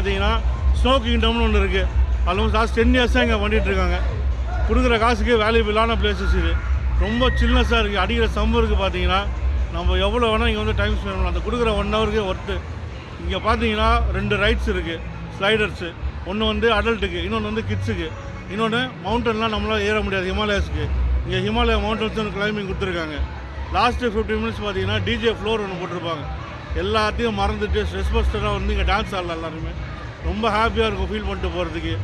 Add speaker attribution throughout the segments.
Speaker 1: பார்த்தீங்கன்னா ஸ்னோ கிங்டம்னு ஒன்று இருக்குது ஆல்மோஸ்ட் லாஸ்ட் டென் இயர்ஸாக இங்கே பண்ணிகிட்டு இருக்காங்க. கொடுக்குற காசுக்கு வேல்யூபிளான பிளேசஸ் இது. ரொம்ப சில்னஸாக இருக்குது அடிக்கிற இருக்குது பார்த்தீங்கன்னா நம்ம எவ்வளோ வேணால் இங்கே வந்து டைம் ஸ்பெண்ட் பண்ணலாம். அந்த கொடுக்குற ஒன் ஹவருக்கு ஒர்த்து இங்கே பார்த்தீங்கன்னா ரெண்டு ரைட்ஸ் இருக்குது ஸ்லைடர்ஸு ஒன்று வந்து அடல்ட்டுக்கு இன்னொன்று வந்து கிட்ஸுக்கு இன்னொன்று மவுண்டன்லாம் நம்மளால் ஏற முடியாது. ஹிமாலயாஸ்க்கு இங்கே ஹிமாலயா மவுண்டன்ஸ் கிளைம்பிங் கொடுத்துருக்காங்க. லாஸ்ட்டு ஃபிஃப்டி மினிட்ஸ் பார்த்தீங்கன்னா டிஜே ஃப்ளோர் ஒன்று போட்டிருப்பாங்க. எல்லாத்தையும் மறந்துட்டு ஸ்ட்ரெஸ் பஸ்டராக வந்து இங்கே டான்ஸ் ஆடலாம் எல்லாருமே. ரொம்ப ஹாப்பியாக இருக்கும் ஃபீல் பண்ணிட்டு போகிறதுக்கு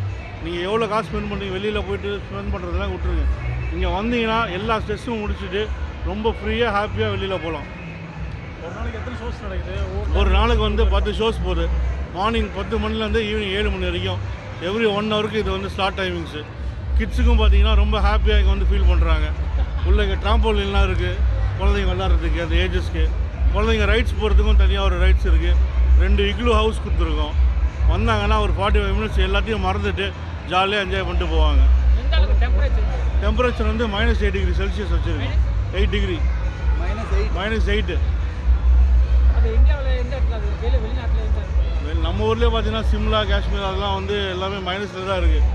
Speaker 1: நீங்கள் எவ்வளோ காசு ஸ்பெண்ட் பண்ணி வெளியில் போயிட்டு ஸ்பெண்ட் பண்ணுறதெல்லாம் விட்டுருங்க. இங்கே வந்தீங்கன்னா எல்லா ஸ்ட்ரெஸ்ஸும் முடிச்சுட்டு ரொம்ப ஃப்ரீயாக ஹாப்பியாக வெளியில் போகலாம்.
Speaker 2: ஒரு நாளைக்கு எத்தனை ஷோஸ் நடக்குது?
Speaker 1: ஒரு நாளுக்கு வந்து பத்து ஷோஸ் போகுது. மார்னிங் பத்து மணிலேருந்து ஈவினிங் ஏழு மணி வரைக்கும். எவ்ரி ஒன் ஹவருக்கு இது வந்து ஸ்டார்ட் டைமிங்ஸு கிட்ஸுக்கும் பார்த்தீங்கன்னா ரொம்ப ஹாப்பியாக இங்கே வந்து ஃபீல் பண்ணுறாங்க உள்ள இங்கே ட்ராம்போலின்லாம் இருக்குது குழந்தைங்க விளாட்றதுக்கு அந்த ஏஜஸ்க்கு குழந்தைங்க ரைட்ஸ் போகிறதுக்கும் தனியாக ஒரு ரைட்ஸ் இருக்குது ரெண்டு இக்லூ ஹவுஸ் கொடுத்துருக்கோம். வந்தாங்கன்னா ஒரு ஃபார்ட்டி ஃபைவ் மினிட்ஸ் எல்லாத்தையும் மறந்துட்டு ஜாலியாக என்ஜாய் பண்ணிட்டு போவாங்க.
Speaker 3: டெம்பரேச்சர்
Speaker 1: டெம்பரேச்சர் வந்து மைனஸ் எயிட் டிகிரி செல்சியஸ் வச்சுருக்கோம். Eight degree
Speaker 4: minus eight
Speaker 1: minus eight நம்ம ஊர்லேயே பார்த்தீங்கன்னா சிம்லா காஷ்மீர் அதெல்லாம் வந்து எல்லாமே மைனஸில் தான் இருக்குது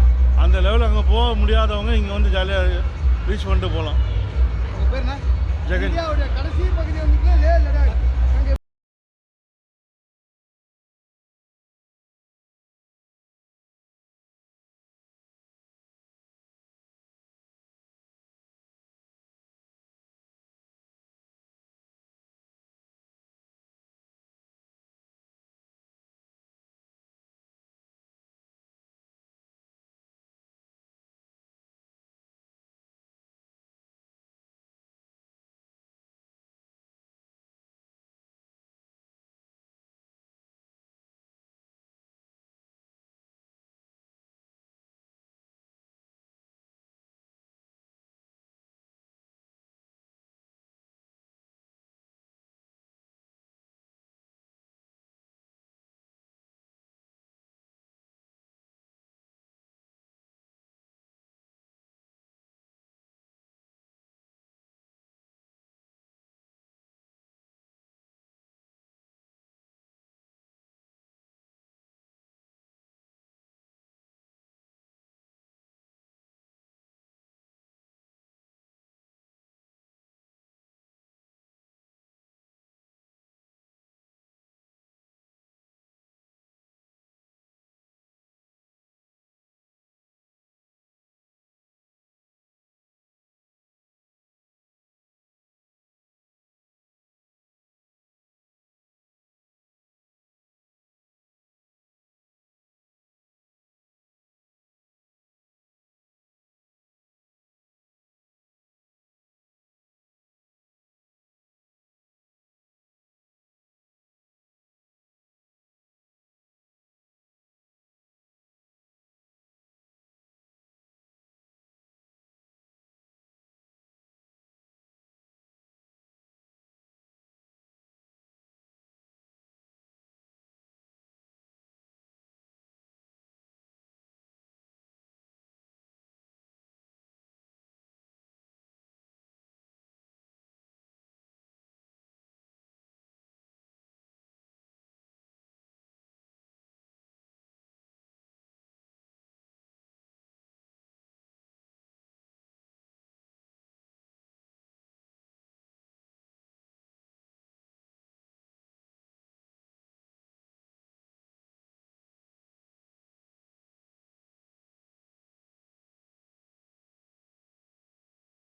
Speaker 1: அந்த லெவலில் அங்கே போக முடியாதவங்க இங்கே வந்து ஜாலியாக ரீச் பண்ணிட்டு போகலாம்.
Speaker 4: உங்கள் பேர் என்ன?
Speaker 1: ஜெகன்.
Speaker 4: கடைசி பகுதி லடாக்.